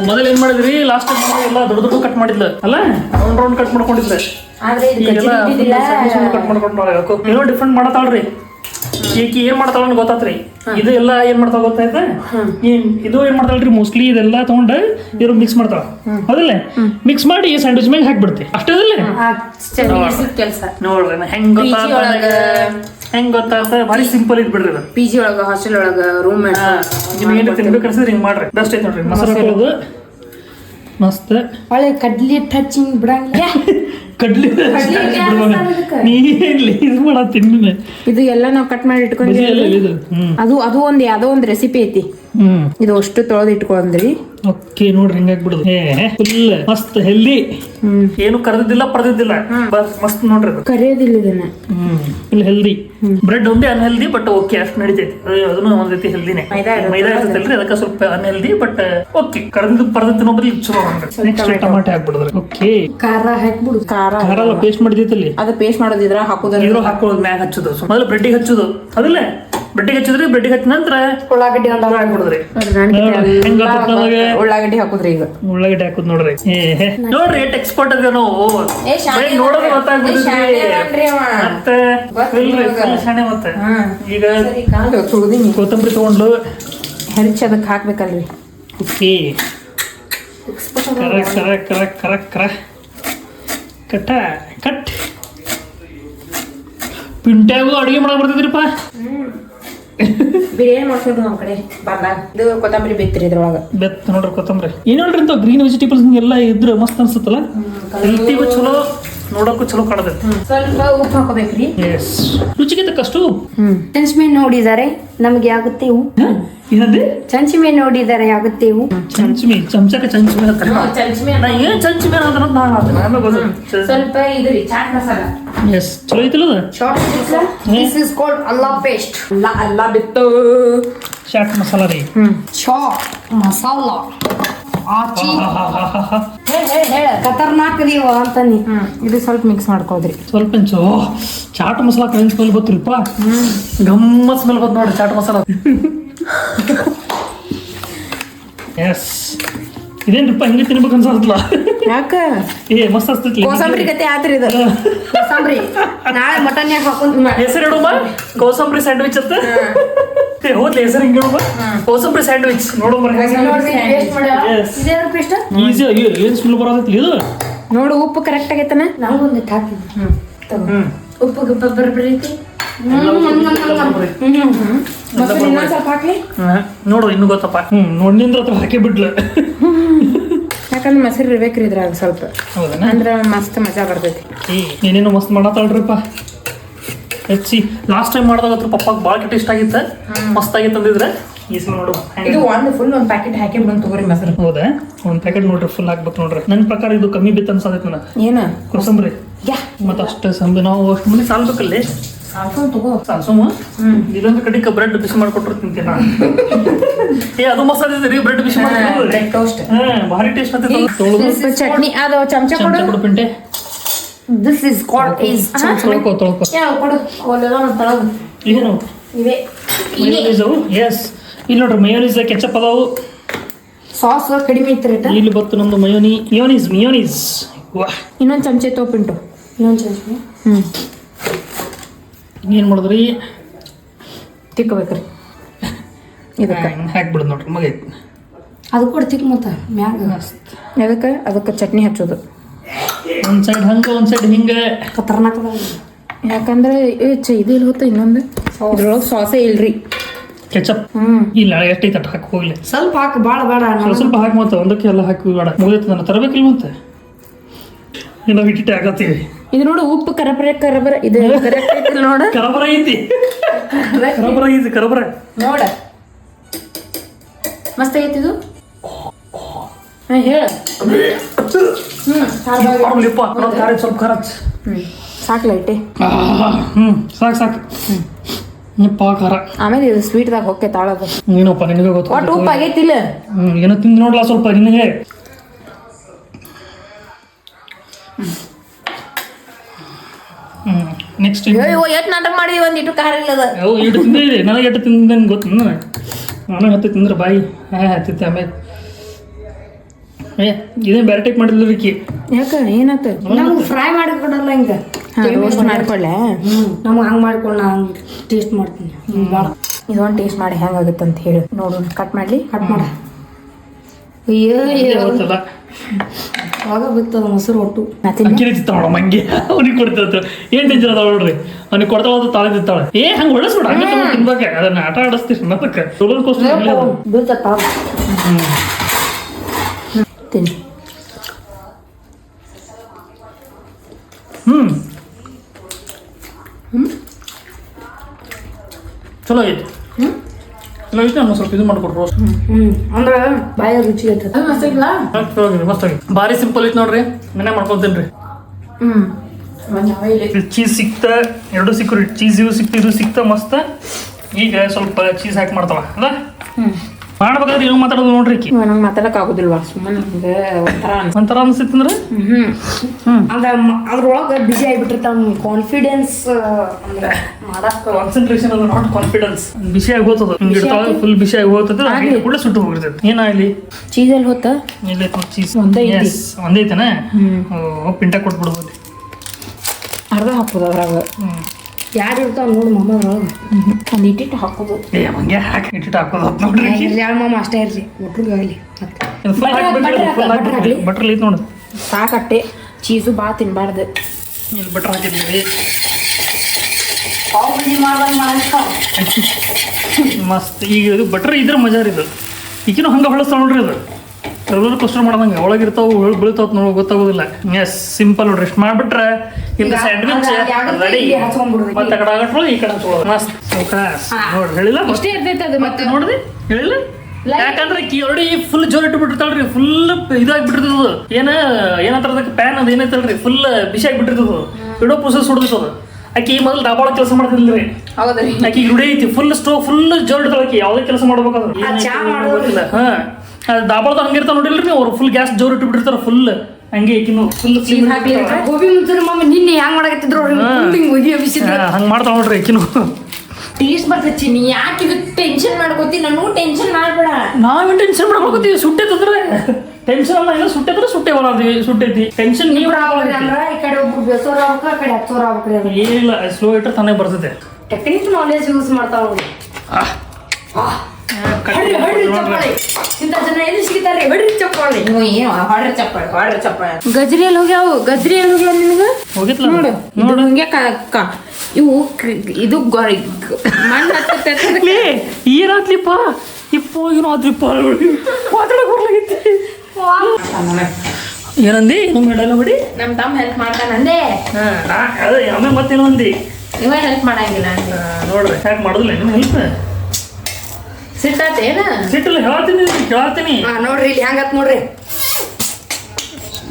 ಮೊದಲು ಏನ್ ಮಾಡಿದ್ರಿ? ಲಾಸ್ಟ್ ಟೈಮ್ ಎಲ್ಲ ದೊಡ್ಡ ದೊಡ್ಡ ಕಟ್ ಮಾಡಿದ್ಲ ಅಲ್ಲ? ರೌಂಡ್ ರೌಂಡ್ ಕಟ್ ಮಾಡ್ಕೊಂಡಿದ್ಲ ಕಟ್ ಮಾಡ್ಕೊಂಡು ಏನೋ ಡಿಫ್ರೆಂಟ್ ಮಾಡತಾಳ್ರಿ ಈಕಿ ಏನ್ ಮಾಡ್ತಾಳ ಗೊತ್ತಾತ್ರಿ. ಇದು ಎಲ್ಲ ಏನ್ ಮಾಡ್ತಾವ ಗೊತ್ತಾಯ್ತ ಏನ್ ಇದು ಏನ್ ಮಾಡ್ತಾಳ್ರಿ? ಮೋಸ್ಟ್ಲಿ ಇದೆಲ್ಲ ತಗೊಂಡ ಇವ್ರು ಮಿಕ್ಸ್ ಮಾಡ್ತಾವ. ಹೌದಿಲ್ಲ? ಮಿಕ್ಸ್ ಮಾಡಿ ಸ್ಯಾಂಡ್ವಿಚ್ ಮೇಲೆ ಹಾಕ್ಬಿಡ್ತಿ. ಅಷ್ಟೇ ನೋಡ್ರಿ. ಹೆಂಗ್. ಹೆಂಗ್ ಗೊತ್ತಾತ ಭಾರಿ ಸಿಂಪಲ್ ಇದ್ ಬಿಡ್ರಿ ಪಿ ಜಿ ಒಳಗ ಹಾಸ್ಟೆಲ್ ಒಳಗ ರೂಮ್ ನಿಮ್ಗೆ ಏನು ತಿನ್ಬೇಕು ಅನ್ಸಿದ್ರೆ ಹಿಂಗ್ ಮಾಡ್ರಿ. ಬೆಸ್ಟ್ ಐತೆ ನೋಡ್ರಿ. ಮಸಾಲೆ ಮಸ್ತ್. ಒಳ್ಳೆ ಕಡ್ಲಿ ಟಚಿಂಗ್ ಬಿಡಂಗಿಲ್ಲ. ಕಡ್ಲಿ ನೀ ಇದು ಮಾಡತ್ತೀನಿ ಇದು ಎಲ್ಲ ನಾವು ಕಟ್ ಮಾಡಿ ಹ್ಮ್. ಅದು ಅದು ಒಂದು ಯಾವ್ದೋ ಒಂದ್ ರೆಸಿಪಿ ಐತಿ. ಹ್ಮ್. ಇದು ಅಷ್ಟು ತೊಳೆದು ಇಟ್ಕೊಂಡ್ರಿ ಓಕೆ ನೋಡ್ರಿ ಹಿಂಗಾಗ್ಬಿಡುದು ಏ ಫುಲ್ ಮಸ್ತ್ ಹೆಲ್ದಿ ಹ್ಮ್. ಏನು ಕರೆದಿದ್ದಿಲ್ಲ ಪಡೆದಿದ್ದಿಲ್ಲ ಬಸ್ ಮಸ್ತ್ ನೋಡ್ರಿ ಅದು. ಕರಿಯೋದಿಲ್ಲ ಇದನ್ನ. ಹ್ಮ್. ಫುಲ್ ಹೆಲ್ದಿ ಬ್ರೆಡ್ ಒಂದೇ ಅನ್ಹೆಲ್ದಿ ಬಟ್ ಓಕೆ ಅಷ್ಟು ನಡೀತೈತಿ. ಅದು ಅದನ್ನು ಒಂದ್ ರೀತಿ ಹೆಲ್ದಿನೇ ಮೈದಾ ಇರುತ್ತೆ. ಮೈದಾ ಇರ್ತೈತಲ್ರಿ ಅದಕ್ಕೆ ಸ್ವಲ್ಪ ಅನ್ಹೆಲ್ದಿ ಬಟ್ ಓಕೆ ಕರೆದಿದ್ದು ಪಡೆದಿದ್ದು ನೋಡ್ರಿ ಚಲೋ ನೆಕ್ಸ್ಟ್ ಟಮಾಟೆ ಹಾಕ್ಬಿಡುದ್ರಿ ಓಕೆ ಖಾರ ಹಾಕ್ಬಿಡು. ಖಾರ ಖಾರ ಎಲ್ಲ ಪೇಸ್ಟ್ ಮಾಡಿದೈತಲ್ಲಿ ಅದು ಪೇಸ್ಟ್ ಮಾಡೋದಿದ್ರ ಹಾಕೋದ್ರ ಇದ್ರ ಹಾಕೊಳ್ಳೋದು ಮ್ಯಾಗ ಹಚ್ಚೋದು ಮೊದಲು ಬ್ರೆಡ್ಡಿಗೆ ಹಚ್ಚೋದು. ಅದಿಲ್ಲ? ಬ್ರೆಡ್ಡಿಗೆ ಹಚ್ಚಿದ್ರಿ ಬೆಟ್ಟಿಗೆ ಹಚ್ಚಿದ ನಂತರ ಉಳ್ಳಾಗಡ್ಡಿ ಒಂದು ಹಾಕಿ ಹೆಂಗ್ ನಮಗೆ? ಉಳ್ಳಾಗಡ್ಡಿ ಹಾಕುದ್ರಿ ಈಗ. ಉಳ್ಳಾಗಡ್ಡಿ ಹಾಕುದ್ ನೋಡ್ರಿ. ನೋಡ್ರಿ ಎಷ್ಟು ಎಕ್ಸ್ಪರ್ಟ್ ಅದೇವ್ ನಾವು. ನೋಡೋದು. ಗೊತ್ತಾಗ್ಬಿಡ್ರಿ ಮತ್ತೆ ಶಾಣೆ. ಈಗ ಸುಳ್ದಿನಿ ಕೊತ್ತಂಬರಿ ತಗೊಂಡು ಹೆರ್ಚ್ ಅದಕ್ಕೆ ಹಾಕ್ಬೇಕಲ್ರಿ. ಓಕೆ ಕರ ಕರ ಕರ ಕರ ಕರ ಕಟ್ಟ ಕಟ್. ಪಿಂಟ್ಯಾಗು ಅಡುಗೆ ಮಾಡಕ್ ಬರ್ತಿದ್ರಿಪ್ಪ? ಬಿರಿಯಾನಿ ಮಾಡ್ಸೋದು ನಮ್ಮ ಕಡೆ ಬಂದಾಗ ಇದು ಕೊತ್ತಂಬರಿ ಬೇಕ್ರಿ ಇದ್ರೊಳಗ. ಬೆತ್ ನೋಡ್ರಿ ಕೊತ್ತಂಬರಿ. ಏನ್ ಹೇಳ್ರಿ ಗ್ರೀನ್ ವೆಜಿಟೇಬಲ್ಸ್ ಎಲ್ಲ ಇದ್ರೆ ಮಸ್ತ್ ಅನ್ಸುತ್ತಲ್ಲ? ಹೆಲ್ತಿಗೂ ಚಲೋ. ನೋಡಕ್ಕೂ ಚಲೋ ಕಾಣತೈತಿ. ಸ್ವಲ್ಪ ಉಪ್ಪು ಹಾಕೋಬೇಕ್ರಿ. ಎಸ್ ರುಚಿಗೆ ತಕ್ಕಷ್ಟು ಹ್ಮ್. ಚಂಚಮೆ ನೋಡಿದರೆ ನಮ್ಗೆ ಆಗುತ್ತೆ ಇವು ಏನಂದೆ? ಚಂಚಮೆ ನೋಡಿದರೆ ಆಗುತ್ತೆ ಇವು ಚಂಚಮಿ ಚಮಚಕ ಚಂಚಮಿ ಅಂತ ಚಮಚಮಿ ನಾ ಏನ್ ಚಂಚಮಿ ಅಂತ ನಾ ಆಮೇಲೆ. ಸ್ವಲ್ಪ ಇದು ರೀ ಚಾಟ್ ಮಸಾಲ. ಎಸ್ ಚಲೋ ಐತಲ್ಲ chaat short this is called ಅಲ್ಲಾ ಪೇಸ್ಟ್ ಅಲ್ಲಾ ಅಲ್ಲ ಬಿತ್ತು. ಚಾಟ್ ಮಸಾಲ ರೀ. ಹ್ಮ್. ಚಾಟ್ ಮಸಾಲ. ಆಚಿ. ಹೇ ಹೇ ಹೇ ಖತರ್ನಾಕ್ ಇದೀವ ಅಂತಾನಿ ನೀ. ಇದು ಸ್ವಲ್ಪ ಮಿಕ್ಸ್ ಮಾಡ್ಕೋದ್ರಿ ಸ್ವಲ್ಪ ಇಂಚು. ಚಾಟ್ ಮಸಾಲಾ ಕರೆಂಟ್ ಸ್ಮೆಲ್ ಗೊತ್ತಿಲ್ಪ? ಗಮ್ಮತ್ ಸ್ಮೆಲ್ ಬಂದ್ ನೋಡಿ ಚಾಟ್ ಮಸಾಲಾ. ಎಸ್ ಇದೇನ್ರಿಪ್ಪ ಹಿಂಗೆ ತಿನ್ಬೇಕು ಅನ್ಸಲ್ಲ ಯಾಕ? ಏ ಮಸ್ತ್ ಅನ್ಸ್ತೈತಿ ಕೋಸಂಬರಿ ಕತೆ ಆತ್ರಿ ಇದು. ಕೋಸಂಬರಿ. ನಾಳೆ ಮಟನ್ ಯಾಕೆ ಹಾಕೊಂತ ಹೆಸರು ಹೇಳುಮ್ಮ ಕೋಸಂಬರಿ ಸ್ಯಾಂಡ್ವಿಚ್ ಅಂತ ಏ ಹೋದ್ಲಿ ಹೆಸರು ಹಿಂಗೆ ಕೋಸಂಬರಿ ಸ್ಯಾಂಡ್ವಿಚ್. ನೋಡು ಈಸಿ ಅಯ್ಯೋ ಏನು ಸ್ಮೆಲ್ ಬರೋದೈತಿ ಇದು ನೋಡು ಉಪ್ಪು ಕರೆಕ್ಟ್ ಆಗೈತನ? ನಾವು ಒಂದು ಹ್ಮ್. ತಗೋ. ಉಪ್ಪು ಗುಪ್ಪ ಬರ್ಬರೈತಿ ನೋಡು ಇನ್ನು ಗೊತ್ತಪ್ಪ. ಹ್ಮ್ ನೋಡಿ ನಿಂದ್ರ ಹತ್ರ ಹಾಕಿ ಬಿಡ್ಲ. ಯಾಕಂದ್ರೆ ಮೊಸರು ಇರ್ಬೇಕ್ರಿ ಇದ್ರಾಗ ಸ್ವಲ್ಪ. ಹೌದನ? ಅಂದ್ರ ಮಸ್ತ್ ಮಜಾ ಬರ್ತೈತಿ. ನೀನೇನು ಮಸ್ತ್ ಮಾಡತ್ತಾಳ್ರಿಪ್ಪ ಹೆಚ್ಚಿ ಲಾಸ್ಟ್ ಟೈಮ್ ಮಾಡಿದಾಗ ಪಪ್ಪಾಗ ಭಾಳ ಇಷ್ಟ ಆಗಿತ್ತ. ಮಸ್ತ್ ಆಗಿತ್ತು ಅಂದಿದ್ರೆ ಈ ಸಲ ನೋಡು ಇದು ಒಂದು ಫುಲ್ ಒಂದು ಪ್ಯಾಕೆಟ್ ಹಾಕಿ ಬಂದು ತಗೋರಿ ಮೊಸರು. ಹೌದಾ? ಒಂದು ಪ್ಯಾಕೆಟ್ ನೋಡ್ರಿ ಫುಲ್ ಹಾಕ್ಬೇಕು ನೋಡ್ರಿ. ನನ್ನ ಪ್ರಕಾರ ಇದು ಕಮ್ಮಿ ಬಿತ್ತು ಅನ್ಸತೈತಿ ನನಗೆ. ಏನ? ಕೊಸಂಬರಿ. ಯಾ. ಮತ್ತೆ ಅಷ್ಟೇ ಸಂಬಿ. ನಾವು ಅಷ್ಟು ಮುಂದೆ ಸಾಲ್ಬೇಕಲ್ಲಿ. ಸಾಲ್ಸೋಮ್ ತಗೋ. ಸಾಲ್ಸೋಮ್ ಇದೊಂದು ಕಡೆಗೆ ಬ್ರೆಡ್ ಬಿಸಿ ಮಾಡ್ಕೊಟ್ರು ತಿಂತೀನಿ ನಾನು. ಏ ಅದು ಮಸಾಲೆ ರೀ ಬ್ರೆಡ್ ಬಿಸಿ ಬ್ರೆಡ್ ಟೋಸ್ಟ್. ಹಾ ಭಾರಿ ಟೇಸ್ಟ್ ಚಟ್ನಿ. ಅದು ಚಮಚ ಕೊಡು ಪಿಂಟೆ. ದಿಸ್ ಇಸ್ ಕಾಲ್ಡ್ ಈಸ್ ತೊಳ್ಕೊ ತೊಳ್ಕೊ. ಯಾವ ಕೊಡು. ಒಳ್ಳೆದ ತಳಗು. ಏನು ಇವೆ. ಮಯೋನೀಸು ಎಸ್ ಇಲ್ಲಿ ನೋಡ್ರಿ ಮಯೋನೀಸ್ ಕೆಚಪ್ ಅದಾವು. ಸಾಸ್ ಕಡಿಮೆ ಐತ್ರಿ ರೇಟ ಇಲ್ಲಿ ಬತ್ತು ನಮ್ದು ಮಯೋನಿ ಮಿಯೋನೀಸ್ ಮಿಯೋನೀಸ್ ವಾಹ್ ಇನ್ನೊಂದು ಚಮಚೆ ತೋಪಿಂಟು. ಇನ್ನೊಂದು ಚಮಚೆ. ಹ್ಞೂ ಏನು ಮಾಡಿದ್ರಿ? ತಿಕ್ಕಬೇಕ್ರಿ. ಇದಕ್ಕೆ. ಹಾಕ್ಬಿಡುದು ನೋಡ್ರಿ ಮಗ ಅದು ಕೂಡ ತಿಕ್ಕ ಮತ್ತೆ. ಮ್ಯಾಗ. ಅದಕ್ಕೆ ಅದಕ್ಕೆ ಚಟ್ನಿ ಹಚ್ಚೋದು. ಒಂದು ಸೈಡ್ ಹಂಗೆ ಒಂದು ಸೈಡ್ ಹಿಂಗೆ. ಖತರ್ನಾಕ್ ಅದ ಯಾಕಂದ್ರೆ ಏ ಚ ಇದು ಇಲ್ಲಿ ಹೋತ ಇನ್ನೊಂದು? ಇದ್ರೊಳಗೆ ಸಾಸೇ ಇಲ್ರಿ. ಕೆಚಪ್ ಇಲ್ಲ ಎಷ್ಟೈತೆ ಅಟ್ ಹಾಕಿ ಹೋಗ್ಲಿ? ಸ್ವಲ್ಪ ಹಾಕಿ ಭಾಳ ಬೇಡ ಸ್ವಲ್ಪ ಸ್ವಲ್ಪ ಹಾಕಿ ಮತ್ತೆ ಒಂದಕ್ಕೆ ಎಲ್ಲ ಹಾಕಿ ಬೇಡ. ಮುಗಿದೈತೆ ನಾನು ತರಬೇಕಿಲ್ಲ ಮತ್ತೆ? ನಾವು ಇಟ್ಟಿಟ್ಟೆ ಆಗತ್ತೀವಿ ಇದು ನೋಡು ಉಪ್ಪು ಕರಬರ ಕರಬರ ಇದು ಕರೆಕ್ಟ್ ನೋಡ. ಕರಬರ ಐತಿ. ಕರಬರ ಐತಿ. ಕರಬರ ನೋಡ. ಮಸ್ತ್ ಆಗೈತಿ ಇದು? ಹಾ ಹೇಳ. ಖಾರ ಖಾರ ಸ್ವಲ್ಪ ಖಾರ. ಹ್ಮ್ ಸಾಕು ಲೈಟೆ ಆಹಾ, ಹ್ಮ್ ಸಾಕು ಸಾಕು. ಯಪ್ಪ ಖಾರ. ಆಮೇಲೆ ಇದು ಸ್ವೀಟ್ದಾಗ ಹೊಕ್ಕೆ ತಾಳದು. ನೀನಪ್ಪ ನಿನಗೆ ಒಟ್ಟು ಉಪ್ಪು ಆಗೈತಿಲ್ಲ. ಏನೋ ತಿಂದು ನೋಡ್ಲಾ ಸ್ವಲ್ಪ ನಿನಗೆ. ನೆಕ್ಸ್ಟ್ ಅಯ್ಯೋ ಎಟ್ ನಾಟಕ ಮಾಡಿದೀವಿ ಒಂದ್ ಇಟ್ಟು ಖಾರ ಇಲ್ಲದ? ಅವು ಎಷ್ಟು ತಿಂದಿದೆ ನನಗೆ ಎಷ್ಟು ತಿಂದ ಗೊತ್ತು. ನಾನು ಹತ್ತಿ ತಿಂದ್ರೆ ಬಾಯಿ. ಹಾಂ ಹತ್ತಿತ್ತೆ ಆಮೇಲೆ. ಏ ಇದೇನು ಬೇರೆ ಟೈಪ್ ಮಾಡಿಲ್ಲ ರೀಕಿ ಯಾಕ ಏನಾತ? ನಮ್ಗೆ ಫ್ರೈ ಮಾಡಿ ಕೊಡಲ್ಲ ಹಿಂಗ ರೋಸ್ಟ್ ಮಾಡ್ಕೊಳ್ಳೆ ಹ್ಮ್ ನಮ್ಗೆ ಹಂಗೆ ಮಾಡ್ಕೊಂಡು ನಾ ಹಂಗೆ ಟೇಸ್ಟ್ ಮಾಡ್ತೀನಿ. ಇದೊಂದು ಟೇಸ್ಟ್ ಮಾಡಿ ಹೆಂಗಾಗುತ್ತೆ ಅಂತ ಹೇಳಿ. ನೋಡು ಕಟ್ ಮಾಡ್ಲಿ? ಕಟ್ ಮಾಡ. ಅಯ್ಯೋ ಅವಾಗ ಬಿತ್ತದ ಮೊಸರು ಒಟ್ಟು. ತಿತ್ತಾಳ ಮಂಗೆ? ಅವ್ನಿಗೆ ಕೊಡ್ತಿರ್ತಾಳ. ಏನ್ ಟೆನ್ಷನ್ ಅದಾವ ನೋಡ್ರಿ? ಅವ್ನಿಗೆ ಕೊಡ್ತಾಳ ತಾಳೆ ತಿತ್ತಾಳೆ ಏ ಹಂಗ ಹೊಳಸ್ಬಿಡ ತಿನ್ಬೇಕ ತಗೊಂಡು ತಿನ್ಬೇಕೆ. ಅದನ್ನ ಆಟ ಆಡಿಸ್ತೀರಿ ನತಕ್ಕೆ ರೋಲರ್ ಕೋಸ್ಟರ್ ಹ್ಞೂ ಹ್ಮ್? ಚಲೋ ಐತಿ ಚಲೋ ಐತಿ ನಮ್ಮ ಸ್ವಲ್ಪ ಇದು ಮಾಡ್ಕೊಟ್ರು. ಹ್ಞೂ ಅಂದ್ರೆ ಬಾಯ ರುಚಿ ಐತೆ. ಮಸ್ತ್ ಆಗಿ ಭಾರಿ ಸಿಂಪಲ್ ಐತೆ ನೋಡ್ರಿ. ಮನೆ ಮಾಡ್ಕೊತೀನಿ ರೀ. ಹ್ಞೂ ಚೀಸ್ ಸಿಕ್ತ ಎರಡು ಸಿಕ್ಕು ಚೀಸ್ ಇವು ಸಿಕ್ತು ಇದು ಸಿಕ್ತ ಮಸ್ತ್. ಈಗ ಸ್ವಲ್ಪ ಚೀಸ್ ಹಾಕಿ ಮಾಡ್ತಾವ ಅಲ್ಲ ಹ್ಮ್. ಮಾಡ್ಬೇಕಾದ್ರೆ ಏನು ಮಾತಾಡೋದು ನೋಡ್ರಿ ನಂಗೆ ಮಾತಾಡಕ್ ಆಗುದಿಲ್ವಾ ಸುಮ್ಮನೆ ಹಂಗೆ ಒಂಥರ ಅನ್ಸ ಒಂಥರ ಅನ್ಸಿತ್ತಂದ್ರೆ? ಹ್ಮ್. ಅಂದ್ರೆ ಮ- ಅದ್ರೊಳಗೆ ಬಿಜಿ ಆಗಿಬಿಟ್ಟಿರ್ತಾವ ಕಾನ್ಫಿಡೆನ್ಸ್ ಅಂದ್ರೆ ಮಾಡಕ್ ಕಾನ್ಸಂಟ್ರೇಷನ್ ಅಲ್ಲ ನಾಟ್ ಕಾನ್ಫಿಡೆನ್ಸ್ ಬಿಸಿ ಆಗಿ ಹೋಗ್ತದ ಹಿಂಗೆ ಇಡ್ತಾವ ಫುಲ್ ಬಿಸಿ ಆಗಿ ಹೋಗ್ತದ ಆಗ್ಲಿ. ಕೂಡ ಸುಟ್ಟು ಹೋಗಿರ್ತೈತೆ ಏನಾಗಲಿ ಚೀಸಲ್ಲಿ ಹೋತ? ಇಲ್ಲೇ ಚೀಸ್ ಒಂದೇ ಐತಿ. ಒಂದೇ ಐತನ? ಹ್ಮ್. ಪಿಂಟ ಕೊಟ್ಬಿಡ್ಬೋದು. ಅರ್ಧ ಹಾಕ್ಬೋದು ಅದ್ರಾಗ. ಹ್ಮ್. ಯಾರು ಇರ್ತಾವ ನೋಡು ಮಮ್ಮ ಅದ್ರೊಳಗೆ ಒಂದು ಇಟ್ಟಿಟ್ಟು ಹಾಕೋದು ಏ ಹಂಗೆ ಹಾಕಿ ಇಟ್ಟಿಟ್ಟು ಹಾಕೋದು? ಹತ್ತು ನೋಡ್ರಿ ಯಾರು ಮಮ್ಮ ಅಷ್ಟೇ ಫುಲ್ ಹಾಕ್ಬಿಟ್ರಿ ಫುಲ್ ಬಟ್ರಲ್ಲಿ ಐತೆ ನೋಡು. ಸಾಕಟ್ಟೆ. ಚೀಸು ಭಾಳ ತಿನ್ಬಾರ್ದು. ಇಲ್ಲಿ ಬಟ್ರ್ ಹಾಕಿದ್ದೀವಿ ಮಸ್ತ್. ಈಗ ಇದು ಬಟ್ರ್ ಇದ್ರ ಮಜಾ ರೀ ಇದು. ಈಗಿನೂ ಹಂಗೆ ಹೊಳಸ್ತಾವ ನೋಡ್ರಿ ಅದು. ರೋಲರ್ ಕೋಸ್ಟರ್ ಮಾಡ್ದಂಗೆ. ಒಳಗಿರ್ತಾವ ಉಳ್ ಬೀಳ್ತಾವ ನೋಡಿ ಗೊತ್ತಾಗೋದಿಲ್ಲ. ಎಸ್ ಸಿಂಪಲ್ ನೋಡ್ರಿ. ಇಷ್ಟು ಮಾಡ್ಬಿಟ್ರೆ ಇಂದ ಸ್ಯಾಂಡ್ವಿಚ್ ರೆಡಿ ಇಲ್ಲಿ. ಮತ್ತೆ ಕಡೆ ಆಗಟ್ರು ಈ ಕಡೆ ಹಚ್ಕೊಳ್ಳೋದು ಮಸ್ತ್ ನೋಡ್ರಿ ಹೇಳಿಲ್ಲ? ಇಷ್ಟೇ ಇರ್ತೈತೆ ಅದು ಮತ್ತೆ ಹೇಳಿಲ್ಲ? ಯಾಕಂದ್ರೆ ಕಿ ಆಲ್ರೆಡಿ ಫುಲ್ ಜೋರ್ ಇಟ್ಟು ಬಿಟ್ಟಿರ್ತಾಳ್ರಿ ಫುಲ್ ಇದಾಗಿ ಬಿಟ್ಟಿರ್ತದ ಏನ ಏನಂತಾರ ಅದಕ್ಕೆ ಪ್ಯಾನ್ ಅದು ಏನೈತಲ್ರಿ ಫುಲ್ ಬಿಸಿ ಆಗಿ ಬಿಟ್ಟಿರ್ತದ ಇಡೋ ಪ್ರೊಸೆಸ್ ಹೊಡೆದಿರ್ತದ ಆಕಿ ಮೊದಲು ದಾಬಾಳ ಕೆಲಸ ಮಾಡ್ತಿದ್ರಿ ರೀ ಆಕಿ ರೂಢಿ ಐತಿ. ಫುಲ್ ಸ್ಟೋವ್ ಫುಲ್ ಜೋರ್ ಇಡ್ತಾಳ ಆಕಿ. ಯಾವ್ದೇ ಕೆಲಸ ಮಾಡ್ಬೇಕಾದ್ರೆ? ಮಾಡೋದಿಲ್ಲ ಮಾಡೋದು. ಹಾ. ದಾಬಾಳ್ದ ಹಂಗಿರ್ತಾವ ನೋಡಿಲ್ರಿ ಅವ್ರು ಫುಲ್ ಗ್ಯಾಸ್ ಜೋರ್ ಇಟ್ಟು ಬಿಟ್ಟಿರ್ತಾರ ಫುಲ್ ಹಂಗೆ ಆಕಿನು ಫುಲ್ ಕ್ಲೀನ್ ಹಾಕಿ ಗೋಬಿ ಮುಂಚೂರಿ ಮಮ್ಮಿ ನಿನ್ನೆ ಹೆಂಗ್ ಮಾಡಕತ್ತಿದ್ರು ಹಿಂಗ್ ಮಾಡ್ತಾವ ನೋಡ್ರಿ ಆಕಿನು ಟೇಸ್ಟ್ ಬರ್ತೈತಿ ನೀ ಯಾಕೆ ಇದು ಟೆನ್ಷನ್ ಮಾಡ್ಕೋತಿ? ನಾನು ಟೆನ್ಷನ್ ಮಾಡ್ಬೇಡ. ನಾವೇನ್ ಟೆನ್ಷನ್ ಮಾಡ್ಕೋತೀವಿ? ಸುಟ್ಟೈತಂದ್ರೆ ಟೆನ್ಷನ್ ಅಲ್ಲ ಇಲ್ಲ ಸುಟ್ಟೈದ್ರೆ ಸುಟ್ಟೆ ಬರೋದು ಸುಟ್ಟೈತಿ ಟೆನ್ಷನ್ ನೀವು ಅಂದ್ರ ಈ ಕಡೆ ಒಬ್ರು ಬೇಸೋರ್ ಆಗ್ಬೇಕು ಆ ಕಡೆ ಹಚ್ಚೋರ್ ಆಗ್ಬೇಕು. ಏನಿಲ್ಲ ಸ್ಲೋ ಇಟ್ಟರೆ ತಾನೇ ಬರ್ತೈತೆ. ಟೆಕ್ನಿಕ್ ನಾಲೆಜ್ ಯೂಸ್ ಮಾಡ್ತಾವ ಹೊಡ್ರಿ ಹೊಡ್ರಿ ಚಪ್ಪಾಳಿ. ಇಂಥ ಜನ ಎಲ್ಲಿ ಸಿಗ್ತಾರೆ? ಹೊಡ್ರಿ ಚಪ್ಪಾಳಿ. ನೀವು ಏನು ಹೊಡ್ರ ಚಪ್ಪಾಳೆ. ಹೊಡ್ರ ಚಪ್ಪಾಳೆ. ಗಜ್ರಿ ಎಲ್ಲಿ ಹೋಗ್ಯಾವು ಗಜ್ರಿ ಎಲ್ಲಿ ಹೋಗ್ಯಾವ ನಿಮ್ಗ ಹೋಗಿತ್ಲ ನೋಡು ನೋಡು. ಹಂಗೆ ಕ- ಕ- ಇವು ಇದು ಮಣ್ಣು ಹತ್ತತ್ತೆ ಲೇ ಏನಾತ್ಲಿಪ್ಪ ಇಪ್ಪೋ ಏನೋ ಆದ್ರಿಪ್ಪ. ಮಾತಾಡಕ್ ಬರ್ಲಾಗೈತಿ. ಏನಂದಿ? ನಮ್ಮ ಹೇಳಲ್ಲ ಬಿಡಿ. ನಮ್ಮ ತಮ್ಮ ಹೆಲ್ಪ್ ಮಾಡ್ತಾನಂದೆ ಹಾ ನಾ ಅದೇ ಆಮೇಲೆ ಮತ್ತೇನೋ ಅಂದಿ. ಇವ ಹೆಲ್ಪ್ ಮಾಡಂಗಿಲ್ಲ ನೋಡ್ರಿ ಯಾಕೆ ಮಾಡೋದಿಲ್ಲ ನಿಮ್ಮ ಹೆಲ್ಪ್ ಸಿಟ್ಟಾತೇನ ಸಿಟ್ಟಿಲ್ಲ ಹೇಳ್ತೀನಿ ಹೇಳ್ತೀನಿ ಹಾ ನೋಡ್ರಿ ಇಲ್ಲಿ ಹೆಂಗತ್ ನೋಡ್ರಿ.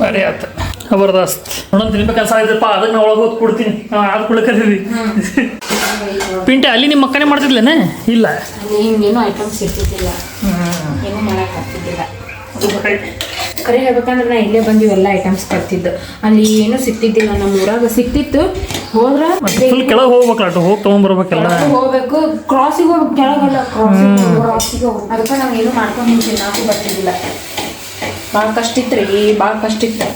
ಬರೀ ಆತ ಜಬರ್ದಸ್ತ್. ನೋಡೋಣ ತಿನ್ಬೇಕು ಕೆಲಸ ಆಯ್ತಪ್ಪ ಅದಕ್ಕೆ ನಾ ಒಳಗೆ ಹೋಗಿ ಕೊಡ್ತೀನಿ. ಅದು ಕುಳ್ಕರೀರಿ ಪಿಂಟೆ ಅಲ್ಲಿ ನಿಮ್ಮ ಮಕ್ಕನೇ ಮಾಡ್ತಿದ್ಲೇನೆ? ಇಲ್ಲ. ಹಿಂಗೇನು ಐಟಮ್ಸ್ ಇರ್ತಿದ್ದಿಲ್ಲ. ಏನು ಮಾಡಕ್ ಆಗ್ತಿದ್ದಿಲ್ಲ. ಕರೆ ಹೇಳ್ಬೇಕಂದ್ರೆ ನಾ ಇಲ್ಲೇ ಬಂದು ಎಲ್ಲ ಐಟಮ್ಸ್ ತರ್ತಿದ್ದು. ಅಲ್ಲಿ ಏನು ಸಿಕ್ತಿದ್ದಿಲ್ಲ ನಮ್ಮ ಊರಾಗ ಸಿಕ್ತಿತ್ತು ಹೋದ್ರ ಫುಲ್ ಕೆಳಗೆ ಹೋಗ್ಬೇಕಲ್ಲ ಅಟ್ಟು ಹೋಗಿ ತೊಗೊಂಡ್ಬರ್ಬೇಕಲ್ಲ ಕೆಳಗ್ ಹೋಗ್ಬೇಕು. ಕ್ರಾಸಿಗೆ ಹೋಗ್ಬೇಕು ಕೆಳಗಲ್ಲ ಕ್ರಾಸಿಗೆ ಕ್ರಾಸಿಗೆ ಹೋಗ್ಬೇಕು ಅದಕ್ಕೆ ನಾವು ಏನು ಮಾಡ್ಕೊಂಡು ನಾವು ಬರ್ತಿದ್ದಿಲ್ಲ. ಭಾಳ ಕಷ್ಟ ಇತ್ರಿ ಭಾಳ ಕಷ್ಟ ಇತ್ತು.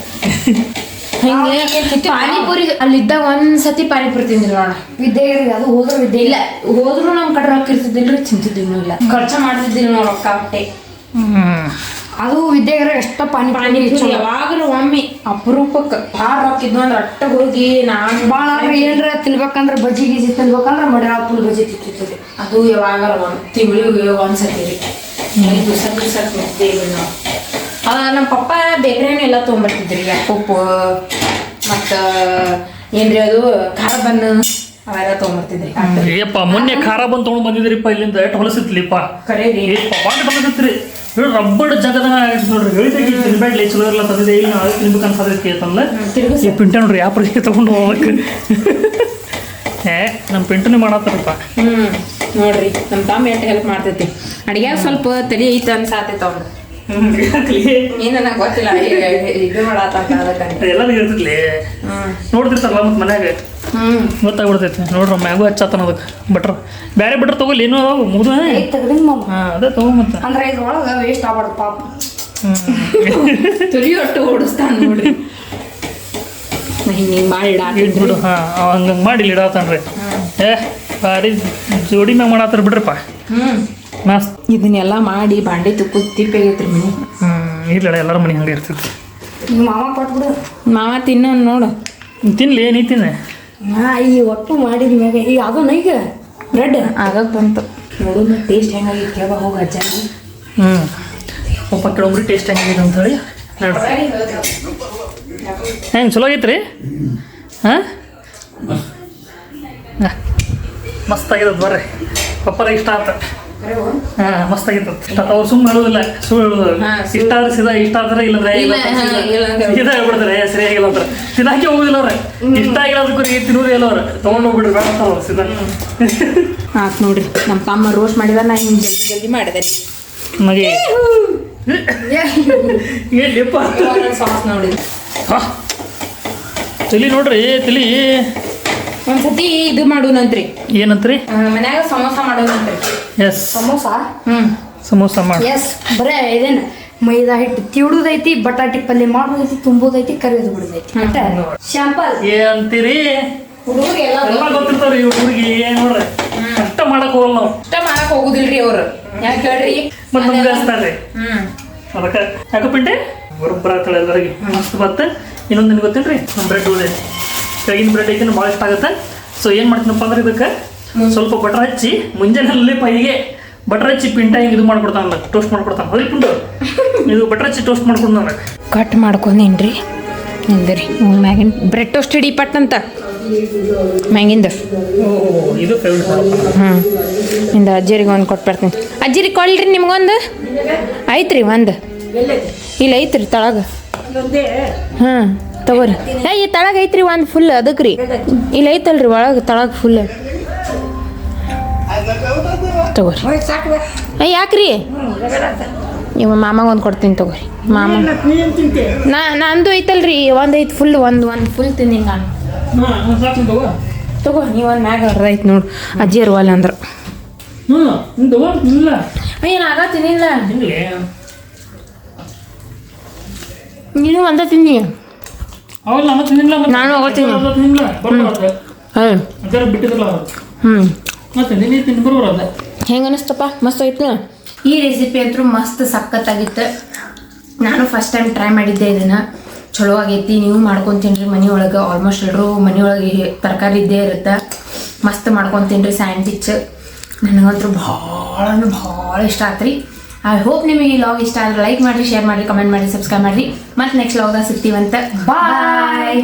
ಹಿಂಗೆ ಪಾನಿಪುರಿ ಅಲ್ಲಿದ್ದಾಗ ಒಂದ್ಸತಿ ಪಾನಿಪುರಿ ತಿಂದಿಲ್ಲ ನೋಡ. ವಿದ್ಯೆ ಅದು ಹೋದ್ರ ವಿದ್ಯೆ ಇಲ್ಲ. ಹೋದ್ರು ನಮ್ ಕಡೆ ರೊಕ್ಕ ಇರ್ತಿದ್ದಿಲ್ರಿ ತಿಂತಿದ್ದಿಲ್ಲ ಇಲ್ಲ. ಖರ್ಚ ಮಾಡ್ತಿದ್ದಿಲ್ಲ ನಾವು ರೊಕ್ಕ ಹೊಟ್ಟೆ ಹ್ಮ್. ಅದು ವಿದ್ಯಾಗರ ಎಷ್ಟ ಪಾನಿ ಪಾನಿ ಯಾವಾಗಲೂ ಒಮ್ಮೆ. ಅಪರೂಪಕ್ಕೆ. ಆರು ರೊಕ್ಕ ಇದ್ವು ಅಂದ್ರೆ ಅಟ್ಟ ಹೋಗಿ ನಾನು ಭಾಳ ಅಂದ್ರೆ ಏನ್ರ ತಿನ್ಬೇಕಂದ್ರ ಬಜ್ಜಿ ಗಿಜಿ ತಿನ್ಬೇಕಂದ್ರ ಮಡಿ ಫುಲ್ ಬಜ್ಜಿ ತಿಂತಿದ್ದೆ ಅದು ಯಾವಾಗ ಒಂದು ತಿಂಗಳಿಗೆ ಒಂದ್ಸತಿ ರೀ. ದಿವಸ ದಿವಸ ತಿಂತೀವಿ ನಾವು. ಆ, ನಮ್ಮ ಪಪ್ಪ ಬೇಕ್ರಿಯನ್ನು ಎಲ್ಲ ತೊಗೊಂಬರ್ತಿದ್ರಿ ಉಪ್ಪು ಮತ್ತು ಏನ್ರಿ ಅದು ಖಾರ ಬನ್ನ ಅವೆಲ್ಲ ತೊಗೊಂಬರ್ತಿದ್ರಿ. ಏಪ್ಪ ಮೊನ್ನೆ ಖಾರ ಬನ್ ತೊಗೊಂಡು ಬಂದಿದ್ರಿಪ್ಪ ಇಲ್ಲಿಂದ. ಎಷ್ಟು ಹೊಲಸಿತ್ಲಿಪ್ಪ ಕರೆ ರೀ ಏಪ್ಪ ರಬ್ಬಡ್ ಜಗದ ನೋಡ್ರಿ. ಹೇಳಿದಾಗಿ ತಿನ್ಬೇಡ್ಲಿ ಚಲೋ ಇರಲ್ಲ ತಂದಿದೆ. ಇಲ್ಲ ನಾವು ತಿನ್ಬೇಕು ಅನ್ಸದೈತಿ ಅಂತಂದ್ರೆ ಈ ಪಿಂಟೆ ನೋಡ್ರಿ ಯಾವ ಪರಿಚಯ ತಗೊಂಡು ಹೋಗಕ್ಕೆ ಏ ನಮ್ಮ ಪಿಂಟನೇ ಮಾಡತ್ತಾರಪ್ಪ. ಹ್ಮ್ ನೋಡ್ರಿ. ನಮ್ಮ ತಮ್ಮ ಎಷ್ಟು ಹೆಲ್ಪ್ ಮಾಡ್ತೈತಿ. ಅಡಿಗೆ ಸ್ವಲ್ಪ ತಲೆ ಐತೆ ಅನ್ಸಾತೈತ ಅವ್ರು? ಏನು ನನಗೆ ಗೊತ್ತಿಲ್ಲ. ಇದು ಮಾಡತ್ತ ಅದಕ್ಕಂತ ಎಲ್ಲರೂ ಹೇಳ್ತಿರ್ಲಿ ಹ್ಮ್. ನೋಡ್ತಿರ್ತಾರಲ್ಲ ಮತ್ತೆ ಮನ್ಯಾಗ. ಹ್ಮ್ ಗೊತ್ತಾಗ್ಬಿಡ್ತೈತಿ. ನೋಡ್ರಿ ಮ್ಯಾಗು ಹಚ್ಚತ್ತಾನ ಅದಕ್ಕೆ. ಬಟ್ರ. ಬೇರೆ ಬಟ್ರ್ ತಗೊಳ್ಳಿ ಏನೋ? ಅದಾವ ಮುಗ್ದು ಹಾಂ ಅದೇ ತಗೋ ಮತ್ತೆ. ಅಂದ್ರೆ ಇದ್ರೊಳಗೆ ವೇಸ್ಟ್ ಆಗ್ಬಾರ್ದು ಪಾಪ. ತುರಿ ಒಟ್ಟು ಓಡಿಸ್ತಾನ ನೋಡ್ರಿ. ಹಿಂಗೆ ಹಿಂಗೆ ಮಾಡಿ ಇಟ್ಬಿಡು ಹಾಂ ಹಂಗಂಗೆ ಮಾಡಿ ಇಲ್ಲಿ ಇಡತ್ತಾನ್ರಿ ಏ ಭಾರಿ ಜೋಡಿ ಮ್ಯಾಗ ಮಾಡತ್ತಾರ ಬಿಡ್ರಪ್ಪ. ಹ್ಞೂ ಮಸ್ತ್. ಇದನ್ನೆಲ್ಲ ಮಾಡಿ ಬಾಂಡೆ ತುಪ್ಪ ತಿಪ್ಪಾಗೈತ್ರಿ ಮನೆ. ಹ್ಞೂ ಇಲ್ಲ ಎಲ್ಲರ ಮನೆ ಹಂಗೆ ಇರ್ತೈತಿ. ಮಾವ ಕೊಟ್ಬಿಡು. ಮಾವ ತಿನ್ನ ನೋಡು. ತಿನ್ಲಿ ನೀ ತಿನ್ನ. ಹಾ ಈ ಒಟ್ಟು ಮಾಡಿದ ಮ್ಯಾಗ ಈಗ ಅದು ಈಗ? ಬ್ರೆಡ್ ಆಗಕ್ಕೆ ಬಂತು. ನೋಡೋಣ ಟೇಸ್ಟ್ ಹೆಂಗಾಗಿ ಕೇಳ ಹೋಗಿ ಅಜ್ಜ. ಹ್ಞೂ ಒಬ್ಬ ಕೆಲವೊಬ್ರು ಟೇಸ್ಟ್ ಹೆಂಗಿದೆ ಅಂತ ಹೇಳಿ ನೋಡ್ರಿ ಹೆಂಗೆ ಚಲೋ ಆಗೈತ್ರಿ? ಹಾಂ? ಮಸ್ತ್ ಆಗಿರೋದು ಬರ್ರಿ. ಪಪ್ಪರ ಇಷ್ಟ ಆತ. ಹಾಂ ಮಸ್ತಾಗಿತ್ತು. ಅವ್ರು ಸುಮ್ಮನೆ ಹೇಳೋದಿಲ್ಲ ಸುಳ್ಳು ಹೇಳೋದು ಇಷ್ಟ ಆದ್ರೆ ಸೀದಾ ಇಷ್ಟ ಆದ್ರೆ ಇಲ್ಲಂದ್ರೆ ಸೀದಾ. ಹೇಳ್ಬಿಡ್ತಾರೆ ಏ, ಸರಿ ಆಗಿಲ್ಲ ಅಂದ್ರೆ ತಿನ್ನಕ್ಕೆ ಹೋಗುದಿಲ್ಲ ಅವ್ರೆ. ಇಷ್ಟ ಆಗಿಲ್ಲ ಅದಕ್ಕೆ ತಿನ್ನೋದೇ ಇಲ್ಲ ಅವ್ರೆ. ತಗೊಂಡು ಹೋಗ್ಬಿಡ್ರಿ ಬೇಡ ಅವ್ರು ಸೀದಾ. ಆತ್ ನೋಡ್ರಿ ನಮ್ಮ ತಮ್ಮ ರೋಸ್ಟ್ ಮಾಡಿದ ನಾ ಹಿಂಗೆ ಜಲ್ದಿ ಜಲ್ದಿ ಮಾಡಿದೆ ನಮಗೆ ಏನ್ಲಿಪ್ಪ ಸಾಸ್ ನೋಡಿ ಹಾ. ತಲಿ ನೋಡ್ರಿ ತಲಿ ಒಂದ್ಸತಿ ಇದು ಮಾಡೋಣಂತ್ರಿ ಏನಂತ್ರಿ? ಮನ್ಯಾಗ ಸಮೋಸ ಮಾಡೋಣಂತ್ರಿ ಎಸ್ ಸಮೋಸ? ಹ್ಮ್. ಸಮೋಸ ಮಾಡಿ. ಎಸ್ ಬರೇ ಇದೇನು? ಮೈದಾ ಹಿಟ್ಟು ತಿಳುದೈತಿ ಬಟಾಟಿ ಪಲ್ಯ ಮಾಡೋದೈತಿ ತುಂಬೋದೈತಿ ಕರಿಯೋದು ಬಿಡೋದೈತಿ. ಶಾಂಪಲ್ ಏನಂತೀರಿ? ಹುಡುಗರು ಎಲ್ಲ ಗೊತ್ತಿರ್ತಾರೆ ಗೊತ್ತಿರ್ತಾವ್ರಿ ಹುಡುಗಿ ಏನ್ ನೋಡ್ರಿ? ಅಷ್ಟ ಮಾಡಕ್ ಹೋಗಲ್ಲ ನಾವು. ಅಷ್ಟ ಮಾಡಕ್ ಹೋಗುದಿಲ್ರಿ ಅವ್ರು. ಯಾಕೆ ಹೇಳ್ರಿ? ಮತ್ತೆ ನಮ್ಗೆ ಹ್ಮ್. ಅದಕ್ಕೆ ಯಾಕಪ್ಪಿಂಡೆ ಪಿಂಟೆ? ಆತಳ ಎಲ್ಲರಿಗೆ. ಮಸ್ತ್ ಬತ್ತ. ಇನ್ನೊಂದು ನಿಮ್ಗೆ ಗೊತ್ತಿಲ್ರಿ ನಮ್ಮ ಬ್ರೆಡ್ ಉಳಿದೈತಿ. ಕೆಳಗಿನ ಬ್ರೆಡ್ ಐತಿ ಭಾಳ ಇಷ್ಟ ಆಗುತ್ತೆ. ಸೊ ಏನು ಮಾಡ್ತೀನಪ್ಪ ಅಂದ್ರೆ ಇದಕ್ಕೆ ಸ್ವಲ್ಪ ಬಟರ್ ಹಚ್ಚಿ ಮುಂಜಾನೆ ಪೈಗೆ ಬಟರ್ ಹಚ್ಚಿ ಪಿಂಟ ಹಿಂಗೆ ಇದು ಮಾಡ್ಕೊಡ್ತಾನಲ್ಲ ಟೋಸ್ಟ್ ಮಾಡ್ಕೊಡ್ತಾನೆ. ಅದಕ್ಕೆ ಪುಂಡು ಇದು ಬಟರ್ ಹಚ್ಚಿ ಟೋಸ್ಟ್ ಮಾಡ್ಕೊಂಡು ನನಗೆ ಕಟ್ ಮಾಡ್ಕೊಂಡೇನ್ರಿ ನಿಂದ್ರಿ ಮ್ಯಾಗಿನ ಬ್ರೆಡ್ ಟೋಸ್ಟ್ ಹಿಡಿ ಪಟ್ಟಂತ ಮ್ಯಾಂಗಿಂದ. ಓ ಇದು ಫೇವ್ರೆಟ್ ಹ್ಞೂ ಇಂದ ಅಜ್ಜಿರಿಗೆ ಒಂದು ಕೊಟ್ಟು ಬರ್ತೀನಿ. ಅಜ್ಜಿರಿಗೆ ಕೊಳ್ರಿ ನಿಮ್ಗೊಂದು? ಐತ್ರಿ ಒಂದು. ಇಲ್ಲ ಐತ್ರಿ ತಳಗ. ಹಾಂ ತಗೋರಿ. ಏಯ್ ಈ ತಳಗ ಐತ್ರಿ ಒಂದು ಫುಲ್ ಅದಕ್ಕೆ ರೀ ಇಲ್ಲ ಐತಲ್ರಿ ಒಳಗೆ ತಳಗ ಫುಲ್ ತಗೋರಿ. ಏ, ಯಾಕ್ರಿ? ಇವ ಮಾಮಾಗ ಒಂದು ಕೊಡ್ತೀನಿ ತಗೋರಿ. ಮಾಮ. ನಾ, ನಂದು ಐತಲ್ರಿ, ಒಂದು ಐತೆ ಫುಲ್ ಒಂದು ಒಂದು ಫುಲ್ ತಿಂದೀನಿ ನಾನು. ತಗೋ ನೀವು ಒಂದು ಮ್ಯಾಗ ಅರ್ಧೈತೆ ನೋಡು. ಅಜ್ಜಿ ಇರುವಲ್ಲ ಅಂದ್ರೆ. ಏನು ಹಿಂಗೆ ನೀನು ಒಂದ ಅವಾಗ ನಾನು ಹೋಗ್ತೀನಿ. ಹ್ಞೂ ಹೆಂಗೆ ಅನಿಸ್ತಪ್ಪ? ಮಸ್ತ್ ಐತ್ನ ಈ ರೆಸಿಪಿ ಅಂತೂ ಮಸ್ತ್ ಸಖತ್ತಾಗಿತ್ತು. ನಾನು ಫಸ್ಟ್ ಟೈಮ್ ಟ್ರೈ ಮಾಡಿದ್ದೆ ಇದನ್ನು. ಚಲೋ ಆಗೈತಿ ನೀವು ಮಾಡ್ಕೊಂಡ್ ಮನೆ ಒಳಗೆ ಆಲ್ಮೋಸ್ಟ್ ಎಲ್ಲರೂ ಮನೆಯೊಳಗೆ ಒಳಗೆ ತರಕಾರಿ ಇದ್ದೇ ಇರುತ್ತೆ. ಮಸ್ತ್ ಮಾಡ್ಕೊತೀನ್ರಿ ಸ್ಯಾಂಡ್ವಿಚ್ ನನಗಂತೂ ಭಾಳ ಅಂದ್ರೆ ಭಾಳ ಇಷ್ಟ ಆತ್ರಿ. ಐ ಹೋಪ್ ನಿಮಗೆ ಈ ಲಾಗ್ ಇಷ್ಟ ಆದ್ರೆ ಲೈಕ್ ಮಾಡಿ ಶೇರ್ ಮಾಡಿ ಕಮೆಂಟ್ ಮಾಡಿ ಸಬ್ಸ್ಕ್ರೈಬ್ ಮಾಡಿ ಮತ್ತೆ ನೆಕ್ಸ್ಟ್ ಲಾಗ್ ಸಿಗ್ತೀವಂತ. ಬಾಯ್